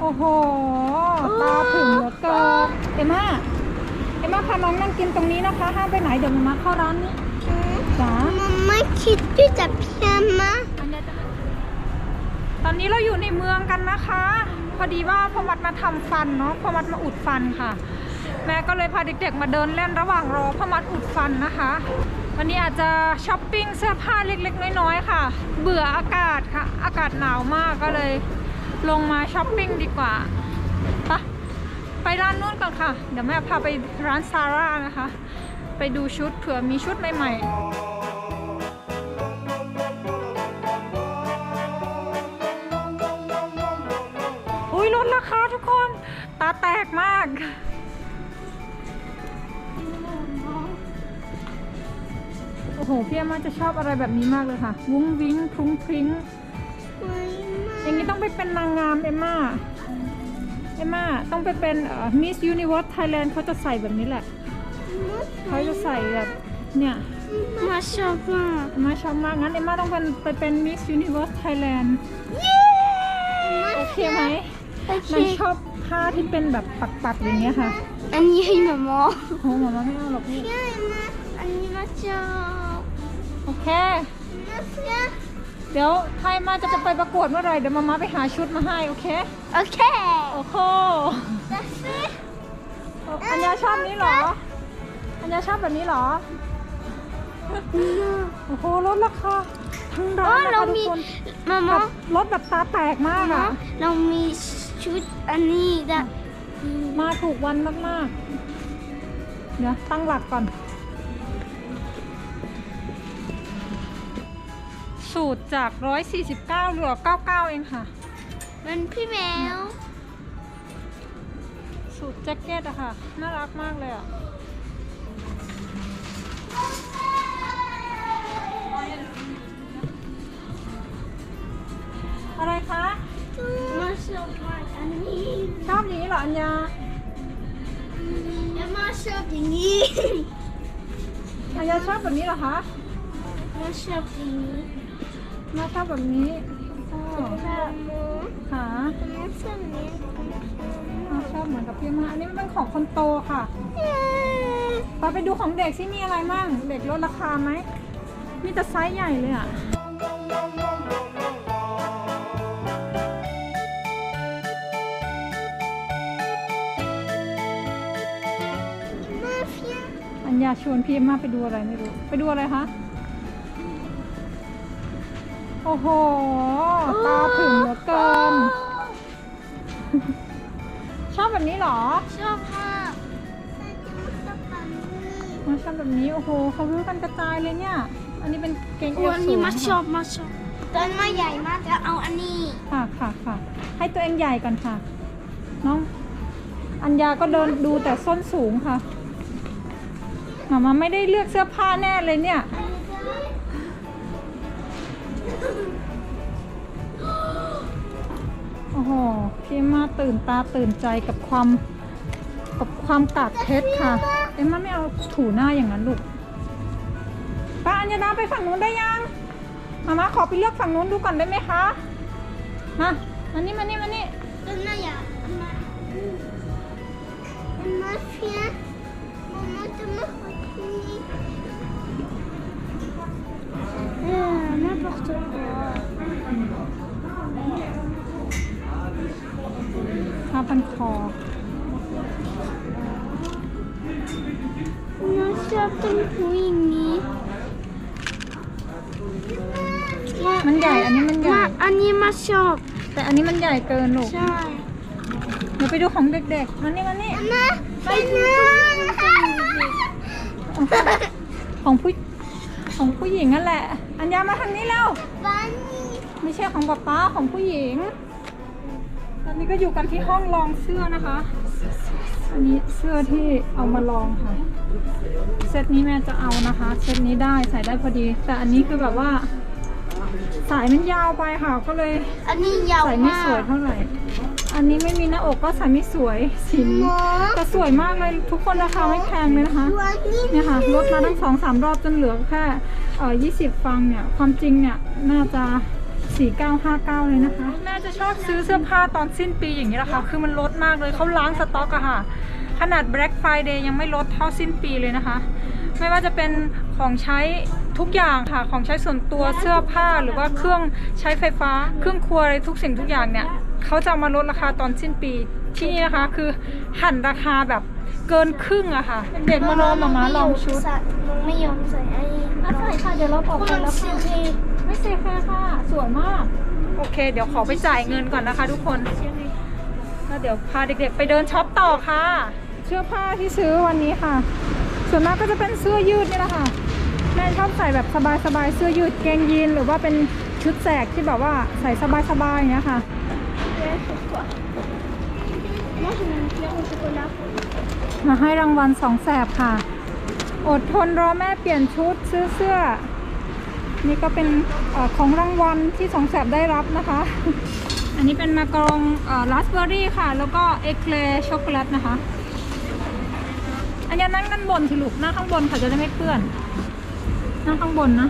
โอ้โห ตาถึงเหลือเกินเอมม่าเอมม่าพาน้องนั่งกินตรงนี้นะคะห้ามไปไหนเดี๋ยวมามาเข้าร้านนี้จ้ามันไม่คิดที่จะเพี้ยนนะตอนนี้เราอยู่ในเมืองกันนะคะ พอดีว่าพ่อมัดมาทำฟันเนาะพ่อมัดมาอุดฟันค่ะ แม่ก็เลยพาเด็กๆมาเดินเล่นระหว่างรอพ่อมัดอุดฟันนะคะ วันนี้อาจจะช้อปปิ้งเสื้อผ้าเล็กๆ น้อยๆค่ะ เบื่ออากาศค่ะ อากาศหนาวมากก็เลย ลงมาช้อปปิ้งดีกว่าไปะไปร้านนู้นก่อนค่ะ เดี๋ยวแม่พาไปร้านซาร่านะคะ ไปดูชุดเผื่อมีชุดใหม่ๆอุ้ยลดราคาทุกคน ตาแตกมาก โอ้โห พี่อามาจะชอบอะไรแบบนี้มากเลยค่ะ วุ้งวิ้งพรุ้งพริ้ง อย่างนี้ต้องไปเป็นนางงามเอมม่าเอมม่าต้องไปเป็นมิสยูนิเวิร์สไทยแลนด์เขาจะใส่แบบนี้แหละ เขาจะใส่แบบเนี่ยมาชอบมากเอมม่าชอบมากงั้นเอมม่าต้องเป็นไปเป็นมิสยูนิเวิร์สไทยแลนด์เย้โอเคไหมโอเคมันชอบผ้าที่เป็นแบบปักๆอย่างเงี้ยค่ะ อันนี้ให้หมอมอโอ้หมอมาไม่เอาหรอกพี่ใช่นะอันนี้มาชอบโอเคมาชอบ เดี๋ยวไทยมาจะจะไปประกวดเมื่อไหร่เดี๋ยวมามาไปหาชุดมาให้โอเค โอเคโอ้โหจะซื้ออัญญาชอบนี้เหรอ อัญญาชอบแบบนี้เหรอ โอ้โหลดราคาทั้งร้านนะคะทุกคนมาแบมาบลดแบบตาแตกมากอะเรามีชุดอันนี้ได้มาถูกวันมากๆ เดี๋ยวตั้งหลักก่อน สูตรจาก 149เหลือ 99 เองค่ะเป็นพี่แมว สูตรแจ็คเก็ตอะค่ะ น่ารักมากเลยอะอะไรคะมาชอบมากอันนี้ชอบอย่างนี้เหรออัญญาแล้วมาชอบอย่างนี้อัญญาชอบแบบนี้เหรอคะมาชอบอย่างนี้ มาชอบแบบนี้อ๋อชอบหมูค่ะมาชอบนี้อ่าชอบเหมือนกับพี่มาอันนี้มันเป็นของคนโตค่ะไปไปดูของเด็กที่มีอะไรมั่ง เด็กลดราคาไหม มีแต่ไซส์ใหญ่เลยอะมาเฟียอัญญาชวนพี่มาไปดูอะไรไม่รู้ ไปดูอะไรคะ โอ้โห ตาถึงเหลือเกิน ชอบแบบนี้เหรอ ชอบมากชอบแบบนี้มาชอบแบบนี้ โอ้โหเขาซื้อกันกระจายเลยเนี่ย อันนี้เป็นเกงเอวอันสูนี้งมาชอบมาชอบตอนมาใหญ่มากจะเอาอันนี้ ค่ะค่ะค่ะให้ตัวเองใหญ่ก่อนค่ะ น้อง อัญญาก็เดินดูแต่ส้นสูงค่ะหมามาไม่ได้เลือกเสื้อผ้าแน่เลยเนี่ยโอ้ โห พี่มาตื่นตาตื่นใจกับความกับความกากเพชรค่ะ เอ็มมาไม่เอาถูหน้าอย่างนั้นลูกป้าอัญญาดาไปฝั่งนู้นได้ยังมามาขอไปเลือกฝั่งนู้นดูก่อนได้ไหมคะมามานี่มานี่มานี่ตอนมาใหญ่มามาเฟียมามาจะมาขอที่นี่เออ n'importe quoi ผ้าพันคอมาชอบเป็นผู้หญิงนี้ มันใหญ่ อันนี้มันใหญ่มาอันนี้มาชอบ แต่อันนี้มันใหญ่เกินลูกใช่เดี๋ยวไปดูของเด็กๆ มานี่มานี่นะไปนะของผู้ของผู้หญิงนั่นแหละ อัญญามาทางนี้แล้ว ไม่ใช่ของป๊าป๊าของผู้หญิง นนี้ก็อยู่กันที่ห้องลองเสื้อนะคะ อันนี้เสื้อที่เอามาลองค่ะ เซตนี้แม่จะเอานะคะ เซตนี้ได้ใส่ได้พอดี แต่อันนี้คือแบบว่า สายมันยาวไปค่ะ ก็เลยอันนี้ยาวใส่ไม่มากสวยเท่าไหร่ อันนี้ไม่มีหน้าอกก็ใส่ไม่สวยสีนี้หมอแต่สวยมากเลยทุกคนราคาไม่แพงเลยนะคะดูอันนี้เนี่ยค่ะลดมาตั้งสองสามรอบจนเหลือแค่เอ่อยี่สิบฟังเนี่ย ความจริงเนี่ย น่าจะ 4959 เลยนะคะ แม่จะชอบซื้อเสื้อผ้าตอนสิ้นปีอย่างนี้แหละค่ะ คือมันลดมากเลยเขาล้างสต็อกอะค่ะ ขนาด Black Friday ยังไม่ลดเท่าสิ้นปีเลยนะคะ ไม่ว่าจะเป็นของใช้ทุกอย่างค่ะ ของใช้ส่วนตัวเสื้อผ้าหรือว่าเครื่องใช้ไฟฟ้า เครื่องครัวอะไรทุกสิ่งทุกอย่างเนี่ยเขาจะมาลดราคาตอนสิ้นปีที่นี่นะคะ คือหั่นราคาแบบเกินครึ่งอะค่ะ เด็กมารอมามาลองชุดน้องไม่ยอมใส่ไอ้อะใส่ค่ะเดี๋ยวเราบอกเพราะกัมันนแล้วซื้ค่ะอให้ ไม่เซฟค่ะค่ะ สวยมาก โอเค เดี๋ยวขอไปจ่ายเงินก่อนนะคะทุกคนแล้วเดี๋ยวพาเด็กๆไปเดินช็อปต่อค่ะ เสื้อผ้าที่ซื้อวันนี้ค่ะ ส่วนมากก็จะเป็นเสื้อยืดนี่แหละค่ะแม่ชอบใส่แบบสบายๆเสื้อยืดเกงยีนหรือว่าเป็นชุดแสกที่แบบว่าใส่สบายๆอย่างเงี้ยค่ะ Moi, je m'aime bien au chocolat. มาให้รางวัลสองแสบค่ะ อดทนรอแม่เปลี่ยนชุดซื้อเสื้อ นี่ก็เป็นอของรางวัลที่สองแสบได้รับนะคะ อันนี้เป็นมากรองราสเบอร์รี่ค่ะ แล้วก็เอคเลช็อกโกแลตนะคะ อันนี้นั่งด้านบนสิลูกนั่งข้างบนค่ะจะได้ไม่เปื้อน นั่งข้างบนนะ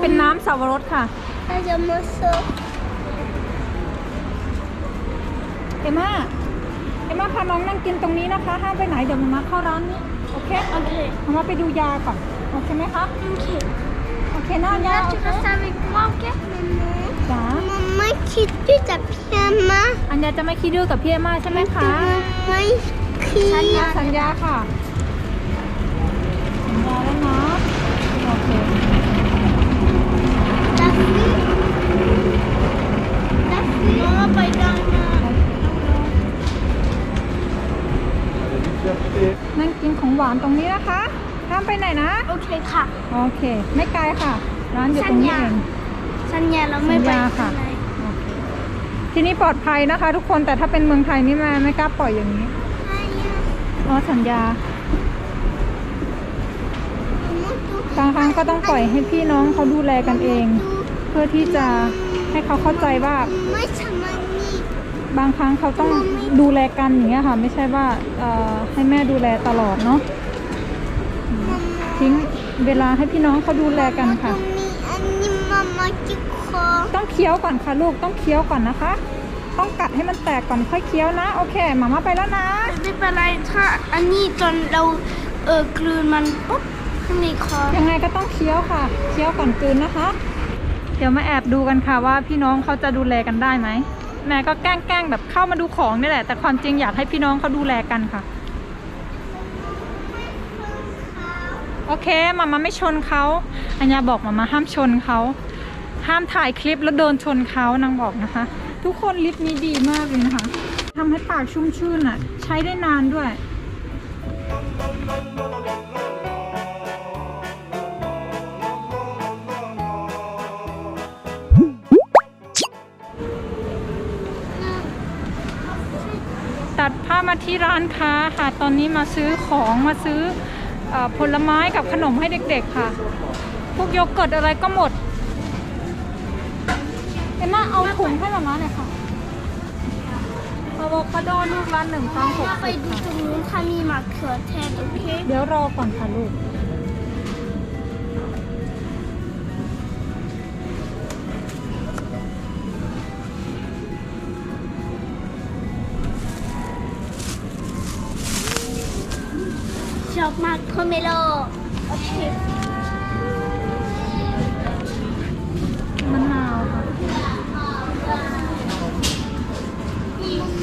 เป็นน้ำสับปะรดค่ะ Ah, j'aime ça. เอมม่าเอมม่าพาน้องนั่งกินตรงนี้นะคะ ห้ามไปไหนเดี๋ยวมามาเข้าร้านนี้ โอเค Ok. มามาไปดูยาก่อน โอเคไหมคะ Ok. โอเคนะยา Là, โอ tu เค restes avec moi, ok Maman. จ๋า Maman, qui tu t'appelles maman อันยาจะไม่คิดดื้อกับพี่เอมม่าใช่ไหมคะ Maman, qui สัญญาสัญญาค่ะสัญญาแล้วนะโอเค La fille. La fille. Maman, pas dans นั่งกินของหวานตรงนี้นะคะห้ามไปไหนนะ Ok, ค่ะ โอเค ไม่ไกลค่ะ ร้านอยู่ตรงนี้เองสัญญาเราไม่ไปสัญญาค่ะข้างในโอเคที่นี่ปลอดภัยนะคะ ทุกคน แต่ถ้าเป็นเมืองไทยนี่แม่ไม่กล้าปล่อยอย่างนี้อ๋อสัญญาบางครั้งก็ต้องปล่อยให้พี่น้องเขาดูแลกันเอง เพื่อที่จะให้เขาเข้าใจว่าไม่ทำมันนี่ บางครั้งเขาต้องดูแลกันอย่างเงี้ยค่ะ ไม่ใช่ว่าเอ่อให้แม่ดูแลตลอดเนาะทิ้งเวลาให้พี่น้องเขาดูแลกันค่ะมีอันนี้มามาจิคอต้องเคี้ยวก่อนค่ะลูกต้องเคี้ยวก่อนนะคะ ต้องกัดให้มันแตกก่อนค่อยเคี้ยวนะ โอเคหมามาไปแล้วนะไม่เป็นไรถ้าอันนี้จนเราเออกลืนมันปุ๊บข้างในคอยังไงก็ต้องเคี้ยวค่ะ เคี้ยวก่อนกลืนนะคะ เดี๋ยวมาแอบดูกันค่ะว่าพี่น้องเขาจะดูแลกันได้ไหม แม่ก็แกล้งๆแบบเข้ามาดูของนี่แหละ แต่ความจริงอยากให้พี่น้องเขาดูแลกันค่ะ โอเคมามาไม่ชนเขาอัญญาบอกมามาห้ามชนเขาห้ามถ่ายคลิปแล้วเดินชนเขานางบอกนะคะ ทุกคนลิฟต์นี้ดีมากเลยนะคะทำให้ปากชุ่มชื่นอะ ใช้ได้นานด้วย ตัดภาพมาที่ร้านค้าค่ะ ตอนนี้มาซื้อของมาซื้อเออผลไม้กับขนมให้เด็กๆค่ะ พวกโยเกิร์ตอะไรก็หมด เอ็มมาเอาถุงให้มาม่าหน่อยค่ะอะโวคาโดลูกละหนึ่งพันหกถ้าไปสิบดูค่ะตรงนู้นถ้ามีมะเขือเทศโอเคเดี๋ยวรอก่อนค่ะลูก อบมากโคเมโลโอเคมะนาวค่ะ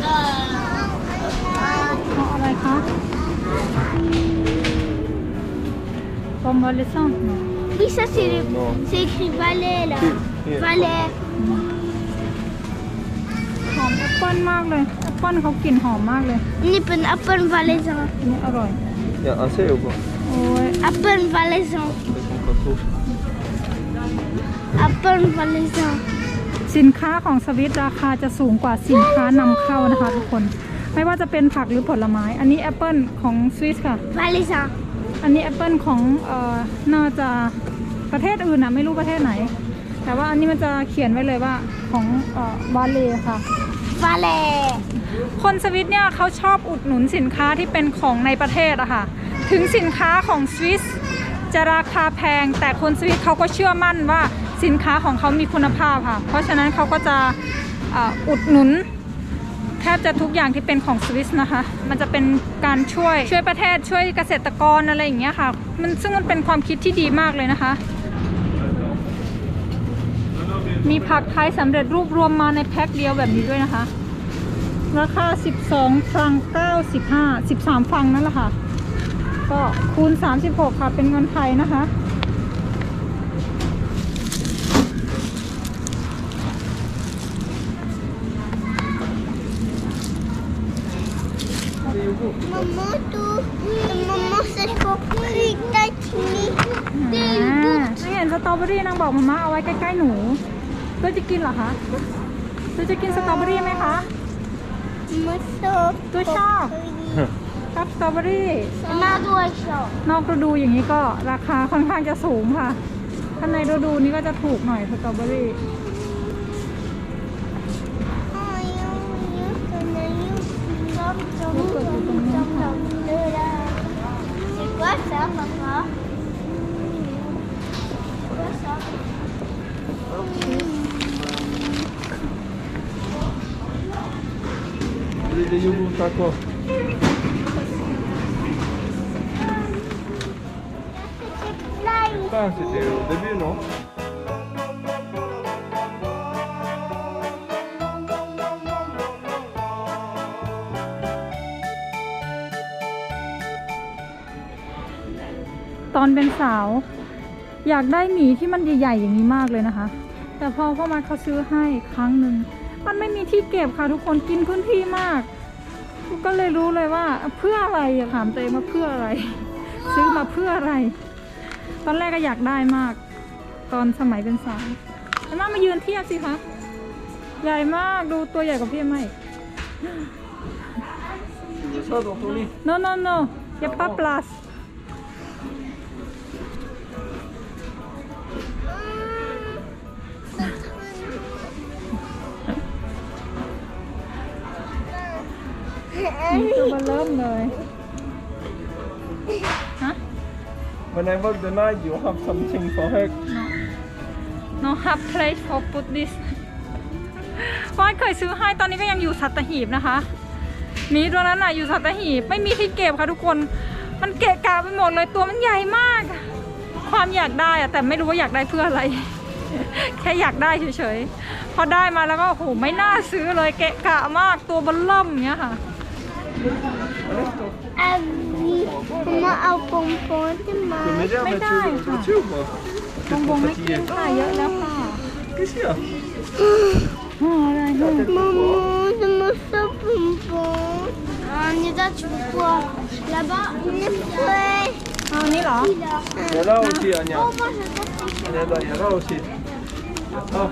เออเอาอะไรคะบอมบอลเลซ่อง Oui, ça c'est le... Non. c'est écrit Valais là. Here. Valais. หอมแอปเปิ้ลมากเลยแอปเปิ้ลเขากลิ่นหอมมากเลยนี่เป็นแอปเปิลวาเลซานอันนี้อร่อย Il y a assez ou pas โอ้ยแอปเปิลวาเลซาน Avec mon contour. แอปเปิลวาเลซานสินค้าของสวิตราคาจะสูงกว่าสินค้านำเข้านะคะทุกคน ไม่ว่าจะเป็นผักหรือผลไม้ อันนี้แอปเปิลของสวิสค่ะวาเลซานอันนี้แอปเปิลของเอ่อน่าจะประเทศอื่นนะไม่รู้ประเทศไหน แต่ว่าอันนี้มันจะเขียนไว้เลยว่าของเอ่อวาเลค่ะ วาเลคนสวิตเนี่ยเขาชอบอุดหนุนสินค้าที่เป็นของในประเทศอะค่ะ ถึงสินค้าของสวิสจะราคาแพง แต่คนสวิตเขาก็เชื่อมั่นว่าสินค้าของเขามีคุณภาพค่ะ เพราะฉะนั้นเขาก็จะอ่ออุดหนุนแทบจะทุกอย่างที่เป็นของสวิสนะคะ มันจะเป็นการช่วยช่วยประเทศช่วยเกษตรกรอะไรอย่างเงี้ยค่ะ มันซึ่งมันเป็นความคิดที่ดีมากเลยนะคะ มีผักไทยสำเร็จรูปรวมมาในแพ็คเดียวแบบนี้ด้วยนะคะ ราคา 12ฟรัง95 13ฟรังนั่นแหละค่ะ ก็คูณ 36 ค่ะเป็นเงินไทยนะคะมาม่าดูมาม่าใส่ข้าวพริกได้ที่นี่อ่าไม่เห็นสตรอเบอรี่นางบอกมาม่าเอาไว้ใกล้ๆหนู ตัวจะกินเหรอคะตัวจะกินสตรอเบอรี่ไหมคะมาชอบตัวชอบชอบสตรอเบอรี่มาด้วยชอบนอกฤดูอย่างนี้ก็ราคาค่อนข้างจะสูงค่ะถ้าในฤดูนี้ก็จะถูกหน่อยสตรอเบอรี่ C'est quoi ça, papa C'est quoi ça Les, les yogourts à quoi Ah, c'était au début, non ตอนเป็นสาว อยากได้หมีที่มันใหญ่ๆอย่างนี้มากเลยนะคะ แต่พอพ่อมาเขาซื้อให้ครั้งหนึ่ง มันไม่มีที่เก็บค่ะทุกคนกินพื้นที่มาก ก็เลยรู้เลยว่าเพื่ออะไรอะถามตัวเองว่าเพื่ออะไร ซื้อมาเพื่ออะไร ตอนแรกก็อยากได้มาก ตอนสมัยเป็นสาวแล้วมามายืนเทียบสิคะใหญ่มากดูตัวใหญ่กว่าพี่ไหม Tu veux ça dans ton lit no no no อย่าป้า plus ตัวเบอร์เริ่มเลย ฮะ When I work the night, you have something for her. no have place for put this วอนเคยซื้อให้ตอนนี้ก็ยังอยู่สัตหีบนะคะมีตัวนั้นอะอยู่สัตหีบไม่มีที่เก็บค่ะทุกคน มันเกะกะไปหมดเลยตัวมันใหญ่มาก ความอยากได้อะแต่ไม่รู้ว่าอยากได้เพื่ออะไร แค่อยากได้เฉยๆ พอได้มาแล้วก็โอ้โหไม่น่าซื้อเลยเกะกะมากตัวเบลเริ่มอย่าง เงี้ยค่ะ Ah oui, maman a un pompon de Tu peux main. m'aider à Mais mettre dingue, sur le ça. voiture ou pas บงบงไม่กินค่ะเยอะแล้วค่ะ Qu'est-ce qu'il y a อ๋ออะไรเนี่ย Maman, de mon pompon. Ah, Nida, tu veux quoi Là-bas, une feuille. เอาอันนี้เหรอ Là. Il y a là aussi, Anya. Oh, moi, j'adore ça. Il y a là, il y a là aussi. Ah,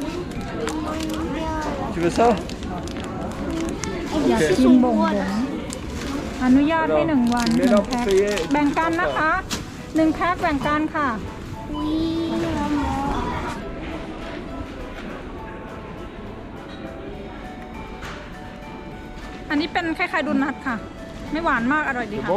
tu veux ça อยากกินบงบง อนุญาตให้หนึ่งวันหนึ่งแพ็คแบ่งกันนะคะหนึ่งแพ็คแบ่งกันค่ะ Oui, maman. อันนี้เป็นคล้ายๆโดุนัทค่ะ ไม่หวานมากอร่อยดี C'est ค่ะ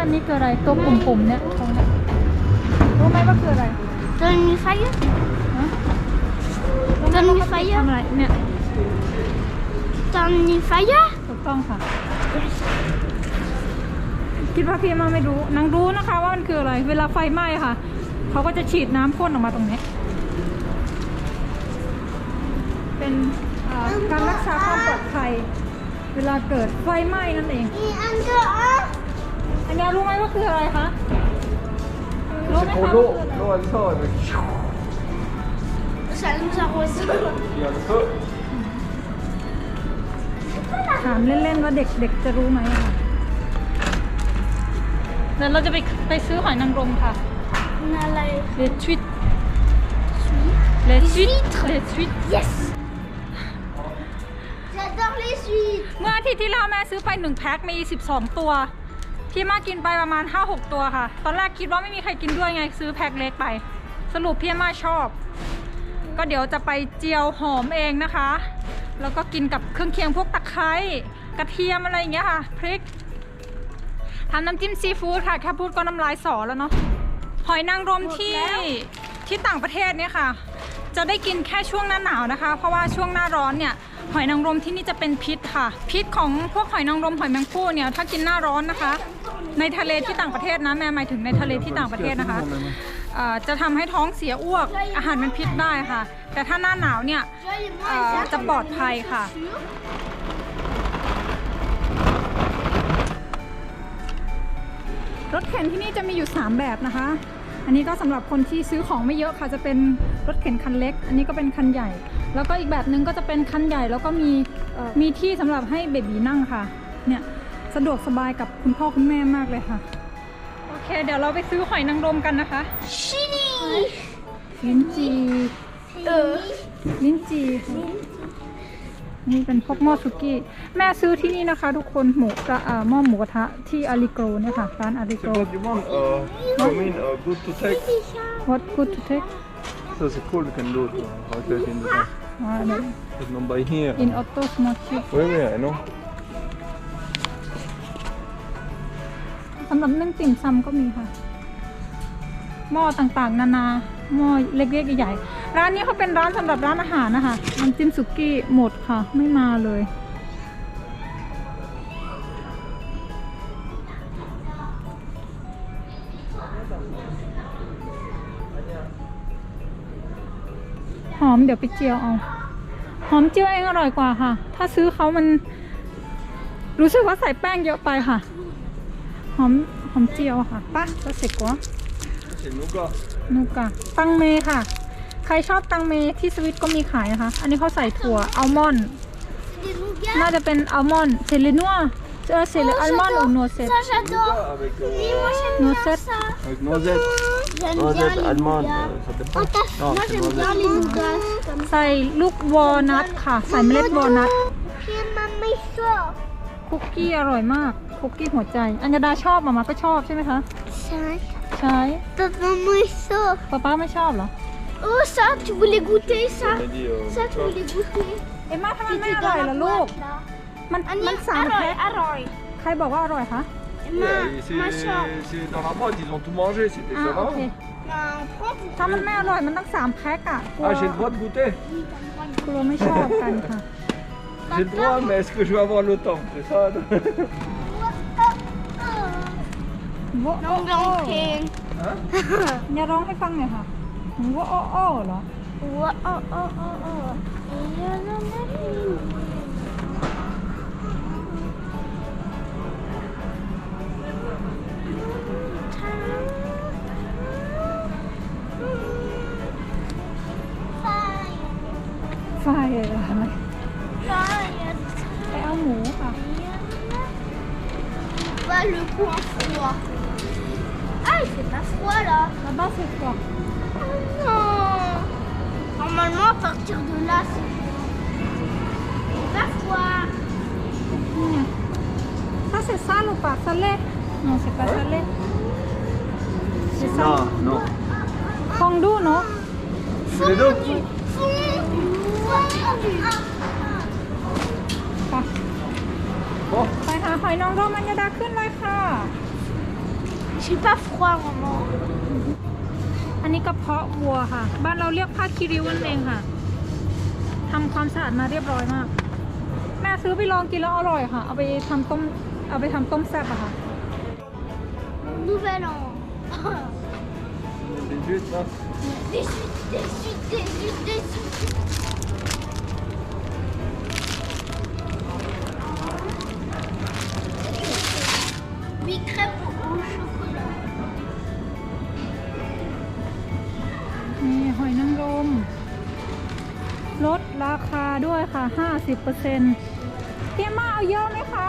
อันนี้คืออะไรตัวปุ่มๆเนี่ยตรงเนี้ยรู้ไหมว่าคืออะไร Donne une feuille ฮะ Donne une feuille ทำอะไรเนี่ย Donne une feuille ถูกต้องค่ะ คิดว่าพี่เอ็มมาไม่รู้นางรู้นะคะว่ามันคืออะไร เวลาไฟไหม้ค่ะ เขาก็จะฉีดน้ำพ่นออกมาตรงนี้ เป็นเอ่อการรักษาความปลอดภัย เวลาเกิดไฟไหม้นั่นเอง Et un, deux, un. อันนี้รู้ไหมว่าคืออะไรคะรู้ไหม C'est คะ pour ว่า l'eau. คืออะไร L'eau, elle sort avec. Ça nous arrose. Il y a le feu. ถามเล่นๆว่าเด็กเด็กจะรู้ไหมอะค่ะเดี๋ยวเราจะไปไปซื้อหอยนางรมค่ะ On a la เดชวิต suite. เลส Les วิต huîtres. เลสวิต Yes J'adore les huîtres เมื่ออาทิตย์ที่แล้วแม่ซื้อไป 1 แพ็คมี 12 ตัว พี่มากินไปประมาณ 5-6 ตัวค่ะ ตอนแรกคิดว่าไม่มีใครกินด้วยไงซื้อแพ็คเล็กไป สรุปพี่มาชอบ ก็เดี๋ยวจะไปเจียวหอมเองนะคะ แล้วก็กินกับเครื่องเคียงพวกตะไคร้กระเทียมอะไรอย่างเงี้ยค่ะ พริกทำน้ำจิ้มซีฟู้ดค่ะ แค่พูดก็น้ำลายสอแล้วเนาะหอยนางรมที่ที่ต่างประเทศเนี่ยค่ะ จะได้กินแค่ช่วงหน้าหนาวนะคะ เพราะว่าช่วงหน้าร้อนเนี่ยหอยนางรมที่นี่จะเป็นพิษค่ะ พิษของพวกหอยนางรมหอยแมงภู่เนี่ยถ้ากินหน้าร้อนนะคะ ในทะเลที่ต่างประเทศนะแม่หมายถึงในทะเลที่ต่างประเทศนะคะเอ่อจะทำให้ท้องเสียอ้วกอาหารเป็นพิษได้ค่ะ แต่ถ้าหน้าหนาวเนี่ย Joyeux, Euh, moi, t'as pas de paille, quoi. รถเข็นที่นี่จะมีอยู่ 3 แบบนะคะ อันนี้ก็สำหรับคนที่ซื้อของไม่เยอะค่ะ จะเป็นรถเข็นคันเล็ก อันนี้ก็เป็นคันใหญ่ แล้วก็อีกแบบหนึ่งก็จะเป็นคันใหญ่แล้วก็มีมีที่สำหรับให้เบบีนั่งค่ะ เนี่ย สะดวกสบายกับคุณพ่อคุณแม่มากเลยค่ะ โอเค เดี๋ยวเราไปซื้อหอยนางรมกันนะคะ Chili ลิ้นจี Euh, ลิ้นจีค่ะนี่เป็นพวกหม้อสุกี้ แม่ซื้อที่นี่นะคะ ทุกคนหมูกระอ่าหม้อหมูกระทะที่อาริโกรเนี่ยค่ะร้านอาริโก C'est ร pas du monde. Uh, I mean, uh, good to take. What good to take Ça, c'est cool, you can do it. uh, Right there in the back. อ่าเดี๋ยว There's no by here. in auto smart chip Oui, oui, I know. สำหรับนึ่งติ่มซำก็มีค่ะ หม้อต่างๆ นานา หม้อเล็กๆใหญ่ๆร้านนี้เขาเป็นร้านสำหรับร้านอาหารนะคะน้ำจิ้มสุกี้หมดค่ะ ไม่มาเลย หอมเดี๋ยวไปเจียวเอาหอมเจียวเองอร่อยกว่าค่ะ ถ้าซื้อเขามัน รู้สึกว่าใส่แป้งเยอะไปค่ะ อมหอมเจียวค่ะปะจะเสร็จกว่า C'est nougat. นูกะตังเมค่ะ ใครชอบตังเมที่สวิตก็มีขายนะคะ อันนี้เขาใส่ถั่วอัลมอนด์ des nougats. น่าจะเป็นอัลมอนด์เซเลนัวเออเซเล Oh, อัลมอนด์หรือ j'adore. นัวเซต Ça, j'adore. Nougat avec, euh, Oui, moi, j'aime Nos bien sept. ça. avec noisette. J'aime bien Noisette les allemande. nougats. euh, Ça t'aime Oh, pas t'as- Non, moi, c'est j'aime bien noisette. les nougats. Comme ใส่ลูกวอลนัทค่ะ ใส่เมล็ดวอลนัท J'aime ma méchant. คุกกี้อร่อยมาก คุกกี้หัวใจ อัญญาดาชอบมามาก็ชอบใช่ไหมคะ Ça, ใช่ papa méchant. ป๊าป้าไม่ชอบเหรอ Oh, ça, tu voulais goûter ça On a dit, euh, Ça, tu quoi voulais goûter เอ็มมาทำไมไม่ C'était อร่อย dans ล่ะ la ลูก boîte, là. มันอันมันี้นสามอร่อยแพ็คอร่อย ใครบอกว่าอร่อยคะมา Ouais, c'est มาชอบ c'est dans la boîte, ils ont tout mangé, c'était อ่า ça โอ va เคมาพบถ้ามันไม่อร่อยมันต้องสามแพ็คอะกลัว Ah, j'ai le droit de goûter กลัวไม่ชอบกันค่ะ J'ai le droit, mais est-ce que je vais avoir le temps C'est ça น้องร้องเพลงอย่าร้องให้ฟังหน่อยค่ะหนูว่าอ้ออ้อเหรอว้าวอ๋ออ๋ออ๋ออ๋อไฟอะไรไปเอาหมูค่ะ Pas le coin froid. Ah, il fait pas froid là. แล้วบ้าสุดกว่า Oh non. Normalement, à partir de là, c'est c'est pas froid. นี่ไงถ้าเสร็จซ่าลูกปากซาเล่โนเสร็จปากซาเล่เสร็จซ่า Non, non. ฟองดูเนาะ Les deux Fondu. Fondu. Fondu. ไป Bon, ไปหาหอยนางรมอัญญาดาขึ้นเลยค่ะ J'ai pas froid, maman. อันนี้กระเพาะวัวค่ะ บ้านเราเรียกผ้าคีริ้วนั่นเองค่ะทำความสะอาดมาเรียบร้อยมาก แม่ซื้อไปลองกินแล้วอร่อยค่ะ เอาไปทำต้ม เอาไปทำต้มแซ่บอะค่ะ Nouvel an. c'est juste là. Des suites, des suites, des suites, des suites. Huit crêpes ค่ะ 50%เพียมาเอาเยอะไหมคะ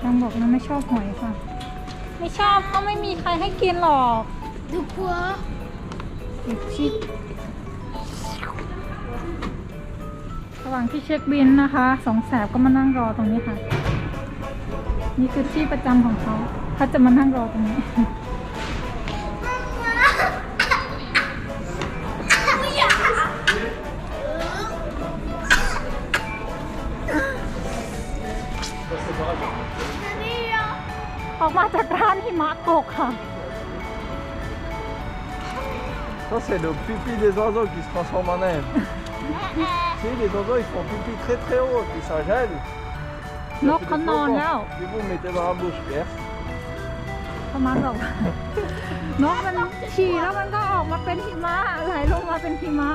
Cow. ยังบอกนะไม่ชอบหอยค่ะ ไม่ชอบก็ไม่มีใครให้กินหรอก De quoi? อีกชิระหว่างที่เช็คบินนะคะสองแสบก็มานั่งรอตรงนี้ค่ะ นี่คือที่ประจำของเขาเขาจะมานั่งรอตรงนี้ หิมะตกค่ะ Ça, c'est le pipi des oiseaux qui se transforme en neige. si, les oiseaux, ils font pipi très très haut, puis ça gèle. นกเขานอนแล้ว Puis vous mettez dans la bouche, Pierre. ประมาณบอกนกมันฉี่แล้วมันก็ออกมาเป็นหิมะไหลลงมาเป็นหิมะ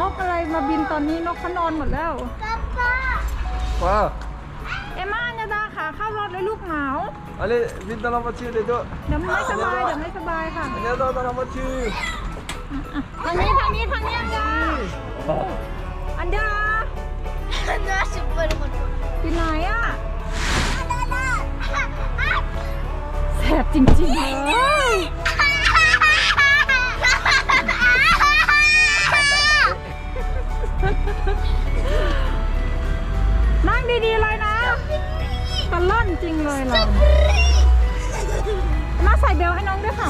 นกอะไรมาบินตอนนี้นกเขานอนหมดแล้ว Quoi เอมม่าเนี่ยดาขาเข้ารถเลยลูกหนาว Allez, vite dans la voiture, les deux. เดี๋ยวไม่สบายเดี๋ยวไม่สบายค่ะ Viens dans, dans la voiture. ทางนี้ทางนี้ทางนี้อันดาอันดา non, c'est pas le retour. ที่ไหนอะ Ah, non, non. Ah, แสบจริงๆเลยนั่งดีๆเลยนะตะล่อนจริงเลยเรามา ใส่เบลให้น้องด้วยค่ะ